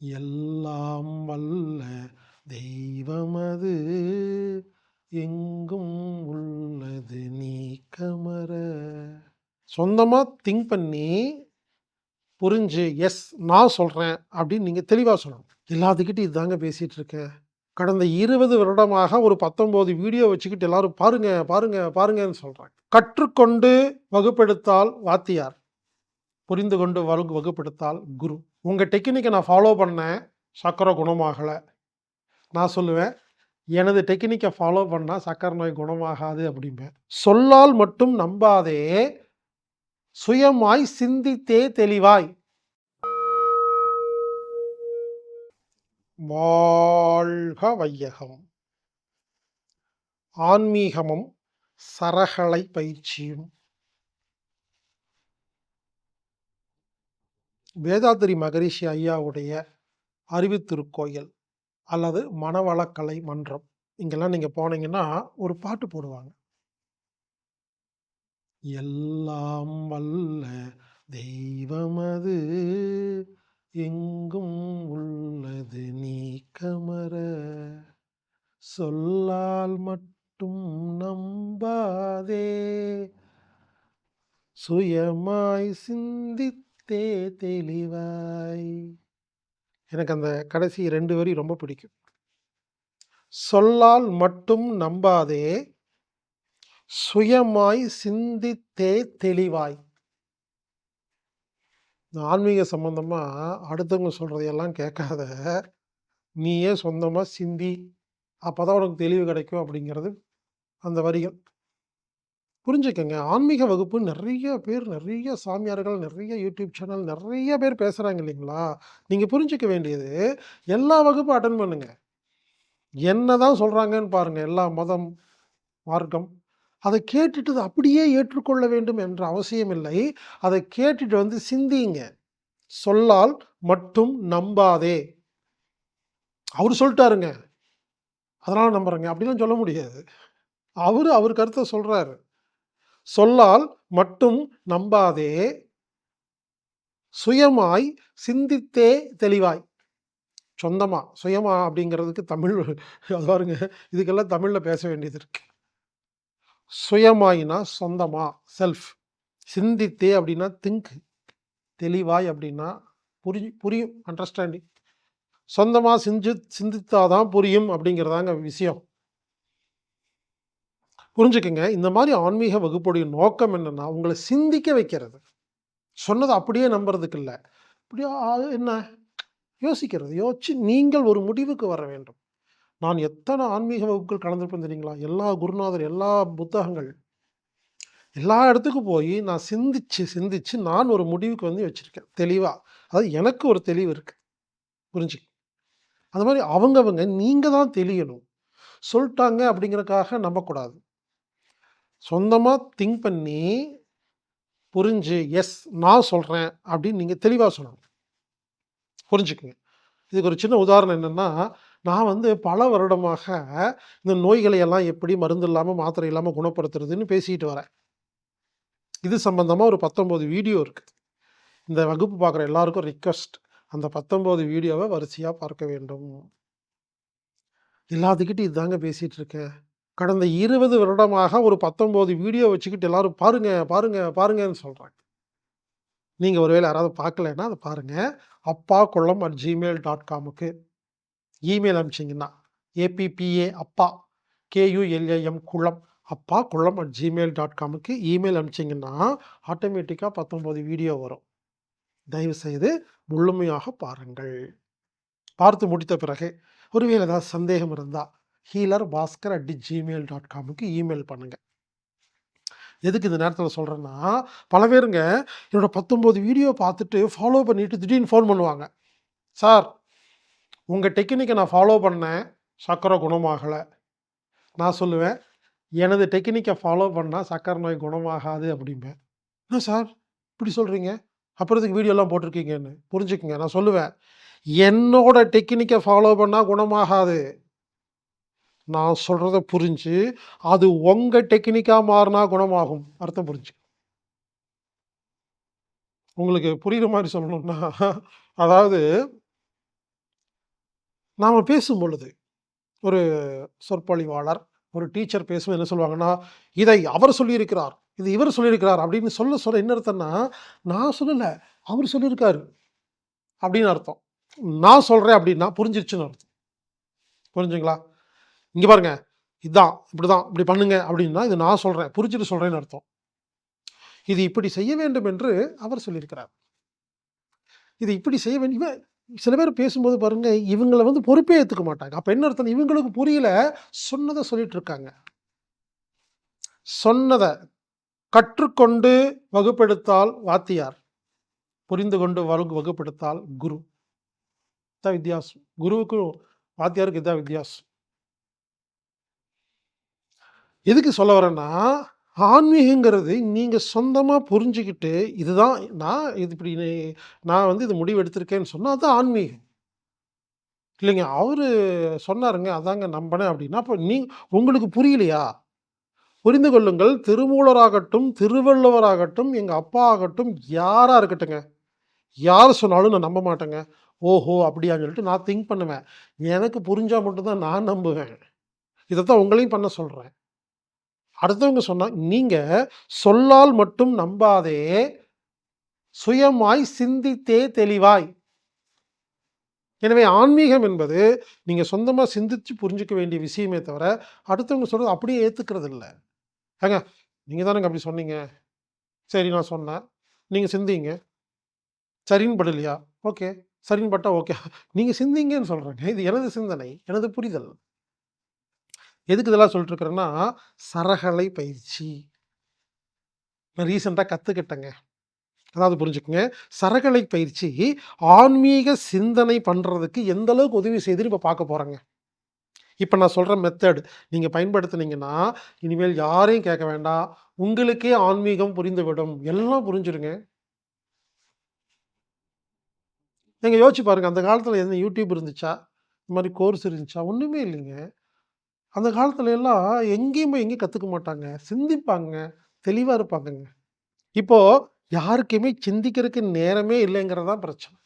எல்லாம் வல்ல தெய்வமது. எங்கும் உள்ளது நீ கமர. சொந்தமாக திங்க் பண்ணி புரிஞ்சு எஸ் நான் சொல்கிறேன் அப்படின்னு நீங்கள் தெளிவாக சொல்லணும். எல்லாத்துக்கிட்டும் இதுதாங்க பேசிகிட்டு இருக்கேன் கடந்த இருபது வருடமாக ஒரு பத்தொம்போது வீடியோ வச்சுக்கிட்டு எல்லாரும் பாருங்க பாருங்க பாருங்கன்னு சொல்கிறேன் கற்றுக்கொண்டு வகுப்பெடுத்தால் வாத்தியார். புரிந்து கொண்டு வகுப்பெடுத்தால் குரு. உங்கள் டெக்னிக்கை நான் ஃபாலோ பண்ணேன். சக்கரை குணமாகலை. நான் சொல்லுவேன் எனது டெக்னிக்கை ஃபாலோ பண்ணால் சக்கரை நோய் குணமாகாது அப்படிம்பேன். சொல்லால் மட்டும் நம்பாதே சுயமாய் சிந்தித்தே தெளிவாய். வாழ்க வையகம். ஆன்மீகமும் சரகலை பயிற்சியும். வேதாத்திரி மகரிஷி ஐயாவுடைய அறிவுத்திருக்கோயில் அல்லது மனவளக்கலை மன்றம். இங்கெல்லாம் நீங்கள் போனீங்கன்னா ஒரு பாட்டு போடுவாங்க. எல்லாம் வல்ல தெய்வமது எங்கும் உள்ளது நீக்கமர சொல்லால் மட்டும் நம்பாதே. சுயமாய் சிந்தித் தே தெளிவாய். எனக்கு அந்த கடைசி ரெண்டு வரி ரொம்ப பிடிக்கும். சொல்லால் மட்டும் நம்பாதே சுயமாய் சிந்தித்தே தெளிவாய். ஆன்மீக சம்பந்தமாக அடுத்தவங்க சொல்கிறதையெல்லாம் கேட்காத நீயே சொந்தமாக சிந்தி அப்பதான் உனக்கு தெளிவு கிடைக்கும் அப்படிங்கிறது அந்த வரிகள். புரிஞ்சுக்கங்க. ஆன்மீக வகுப்பு நிறைய பேர் நிறைய சாமியார்கள் நிறைய யூடியூப் சேனல் நிறைய பேர் பேசுகிறாங்க இல்லைங்களா? நீங்கள் புரிஞ்சுக்க வேண்டியது எல்லா வகுப்பும் அட்டன் பண்ணுங்கள் என்ன தான் சொல்கிறாங்கன்னு பாருங்கள் எல்லா மதம் மார்க்கம் அதை கேட்டுட்டு அப்படியே ஏற்றுக்கொள்ள வேண்டும் என்ற அவசியம் இல்லை. அதை கேட்டுட்டு வந்து சிந்திங்க. சொல்லால் மட்டும் நம்பாதே. அவர் சொல்லிட்டாருங்க. அதனால் நம்புறேங்க. அப்படிலாம் சொல்ல முடியாது. அவர் அவர் கருத்தை சொல்கிறாரு சொல்லால் மட்டும் நம்பாதே. சுயமாய் சிந்தித்தே தெளிவாய். சொந்தமா சுயமா அப்படிங்கிறதுக்கு தமிழ் அது பாருங்க இதுக்கெல்லாம் தமிழில் பேச வேண்டியது இருக்கு. சுயமாயினா சொந்தமா செல்ஃப் சிந்தித்தே அப்படின்னா திங்க் தெளிவாய் அப்படின்னா புரி புரியும் அண்டர்ஸ்டாண்டிங் சொந்தமாக சிந்தி சிந்தித்தாதான் புரியும் அப்படிங்கிறதாங்க விஷயம். புரிஞ்சுக்கங்க. இந்த மாதிரி ஆன்மீக வகுப்புடைய நோக்கம் என்னென்னா உங்களை சிந்திக்க வைக்கிறது. சொன்னதை அப்படியே நம்புறதுக்கு இல்லை. அப்படியே என்ன? யோசிக்கிறது. யோசிச்சு நீங்கள் ஒரு முடிவுக்கு வர வேண்டும். நான் எத்தனை ஆன்மீக வகுப்புகள் கலந்துருப்பேன் தெரியுங்களா? எல்லா குருநாதர் எல்லா புத்தகங்கள் எல்லா இடத்துக்கும் போய் நான் சிந்திச்சு சிந்திச்சு நான் ஒரு முடிவுக்கு வந்து வச்சுருக்கேன். தெளிவாக அதாவது எனக்கு ஒரு தெளிவு இருக்குது புரிஞ்சு? அந்த மாதிரி அவங்கவங்க நீங்கள் தான் தெளியணும். சொல்லிட்டாங்க அப்படிங்கிறக்காக நம்பக்கூடாது. சொந்தமாக திங்க் பண்ணி புரிஞ்சு எஸ் நான் சொல்கிறேன் அப்படின்னு நீங்கள் தெளிவாக சொல்லணும். புரிஞ்சுக்குங்க. இதுக்கு ஒரு சின்ன உதாரணம் என்னென்னா நான் வந்து பல வருடமாக இந்த நோய்களை எல்லாம் எப்படி மருந்து இல்லாமல் மாத்திரை இல்லாமல் குணப்படுத்துறதுன்னு பேசிட்டு வரேன். இது சம்பந்தமாக ஒரு பத்தொம்போது வீடியோ இருக்குது இந்த வகுப்பு பார்க்குற எல்லாருக்கும் ரிக்வஸ்ட் அந்த பத்தொம்போது வீடியோவை வரிசையாக பார்க்க வேண்டும். எல்லாத்துக்கிட்டும் இதுதாங்க பேசிகிட்டு இருக்கேன். கடந்த இருபது வருடமாக ஒரு பத்தொம்போது வீடியோ வச்சுக்கிட்டு எல்லாரும் பாருங்க பாருங்க பாருங்கன்னு சொல்கிறாங்க நீங்கள் ஒருவேளை யாராவது பார்க்கலன்னா அதை பாருங்கள் Appa Kulam at gmail dot காமுக்கு email அனுப்பிச்சிங்கன்னா A B B A Appa K U L A M Kulam Appa Kulam at gmail dot காமுக்கு email அனுப்பிச்சிங்கன்னா ஆட்டோமேட்டிக்காக பத்தொம்போது வீடியோ வரும். தயவுசெய்து முழுமையாக பாருங்கள். பார்த்து முடித்த பிறகு ஒருவேளை ஏதாவது சந்தேகம் இருந்தால் healer Bhaskar at gmail dot காமுக்கு email பண்ணுங்கள் எதுக்கு இந்த நேரத்தில் சொல்கிறேன்னா பல பேருங்க என்னோடய பத்தொம்போது வீடியோ பார்த்துட்டு ஃபாலோ பண்ணிவிட்டு திடீர்னு ஃபோன் பண்ணுவாங்க. சார் உங்கள் டெக்னிக்கை நான் ஃபாலோ பண்ணேன். சக்கரை குணமாகலை. நான் சொல்லுவேன் எனது டெக்னிக்கை ஃபாலோ பண்ணால் சக்கரை நோய் குணமாகாது அப்படிம்பேன். என்ன சார் இப்படி சொல்கிறீங்க அப்புறத்துக்கு வீடியோலாம் போட்டிருக்கீங்கன்னு. புரிஞ்சுக்குங்க. நான் சொல்லுவேன் என்னோட டெக்னிக்கை ஃபாலோ பண்ணால் குணமாகாது. நான் சொல்கிறத புரிஞ்சு அது உங்கள் டெக்னிக்காக மாறினா குணமாகும் அர்த்தம் புரிஞ்சு உங்களுக்கு புரிகிற மாதிரி சொல்லணும்னா அதாவது நாம் பேசும் பொழுது, ஒரு சொற்பொழிவாளர், ஒரு டீச்சர் பேசும்போது என்ன சொல்லுவாங்கன்னா, "இதை அவர் சொல்லியிருக்கிறார். இது இவர் சொல்லியிருக்கிறார்." அப்படின்னு சொல்ல சொல்ல என்ன அர்த்தம்னா, நான் சொல்லலை அவர் சொல்லியிருக்காரு. அப்படின்னு அர்த்தம். நான் சொல்கிறேன் அப்படின்னா புரிஞ்சிருச்சுன்னு அர்த்தம். புரிஞ்சுங்களா? இங்கே பாருங்க. இதான், இப்படிதான், இப்படி பண்ணுங்க அப்படின்னா, இது நான் சொல்கிறேன் புரிஞ்சுட்டு சொல்கிறேன்னு அர்த்தம். இது இப்படி செய்ய வேண்டும் என்று அவர் சொல்லியிருக்கிறார். இது இப்படி செய்ய வேண்டிய சில பேர் பேசும்போது பாருங்க, இவங்களை வந்து பொறுப்பே ஏற்றுக்க மாட்டாங்க. அப்போ என்ன அர்த்தம்? இவங்களுக்கு புரியல, சொன்னதை சொல்லிட்டு இருக்காங்க. சொன்னதை கற்றுக்கொண்டு வகுப்பெடுத்தால் வாத்தியார். புரிந்து கொண்டு வகு வகுப்பெடுத்தால் குரு. இதான் வித்தியாசம். குருவுக்கும் வாத்தியாருக்கும் இதான் வித்தியாசம். எதுக்கு சொல்ல வரேன்னா, ஆன்மீகங்கிறது நீங்கள் சொந்தமாக புரிஞ்சுக்கிட்டு இதுதான் நான் இது இப்படி நான் வந்து இது முடிவு எடுத்திருக்கேன்னு சொன்னால் அதுதான் ஆன்மீகம். இல்லைங்க, அவர் சொன்னாருங்க, அதாங்க நம்பினேன் அப்படின்னா, அப்போ நீ உங்களுக்கு புரியலையா? புரிந்து கொள்ளுங்கள், திருமூலராகட்டும், திருவள்ளுவராகட்டும், எங்கள் அப்பா ஆகட்டும், யாராக இருக்கட்டுங்க. யார் சொன்னாலும் நான் நம்ப மாட்டேங்க. ஓஹோ! அப்படியான்னு சொல்லிட்டு நான் திங்க் பண்ணுவேன். எனக்கு புரிஞ்சால் மட்டும்தான் நான் நம்புவேன். இதத்தான் உங்களையும் பண்ண சொல்கிறேன் அடுத்தவங்க சொன்னாங்க நீங்கள் சொல்லால் மட்டும் நம்பாதே, சுயமாய் சிந்தித்தே தெளிவாய். எனவே ஆன்மீகம் என்பது, நீங்கள் சொந்தமாக சிந்திச்சு புரிஞ்சிக்க வேண்டிய விஷயமே தவிர, அடுத்தவங்க சொல்கிறது அப்படியே ஏற்றுக்கிறது இல்லை ஏங்க, நீங்கள் தானங்க அப்படி சொன்னீங்க. சரி நான் சொன்னேன். நீங்கள் சிந்திங்க. சரின்னு படலையா? ஓகே. சரின்னு பட்டா ஓகே. நீங்கள் சிந்திங்கன்னு சொல்கிறேங்க இது எனது சிந்தனை, எனது புரிதல். எதுக்கு இதெல்லாம் சொல்லிட்டுருக்குறேன்னா சரகலை பயிற்சி. நான் ரீசெண்டாக கற்றுக்கிட்டேங்க அதாவது புரிஞ்சுக்கோங்க சரகலை பயிற்சி ஆன்மீக சிந்தனை பண்ணுறதுக்கு எந்த அளவுக்கு உதவி செய்துன்னு இப்போ பார்க்க போகிறேங்க இப்போ நான் சொல்கிற மெத்தட் நீங்கள் பயன்படுத்துனீங்கன்னா, இனிமேல் யாரையும் கேட்க வேண்டாம். உங்களுக்கே ஆன்மீகம் புரிந்துவிடும். எல்லாம் புரிஞ்சிருங்க. நீங்கள் யோசிச்சு பாருங்கள் அந்த காலத்தில் எந்த யூடியூப் இருந்துச்சா? இந்த மாதிரி கோர்ஸ் இருந்துச்சா? ஒன்றுமே இல்லைங்க. அந்த காலத்துல எல்லாம் எங்கேயும் போய் எங்கேயும் கற்றுக்க மாட்டாங்க. சிந்திப்பாங்க. தெளிவாக இருப்பாங்கங்க. இப்போது யாருக்குமே சிந்திக்கிறதுக்கு நேரமே இல்லைங்கிறது தான் பிரச்சனை.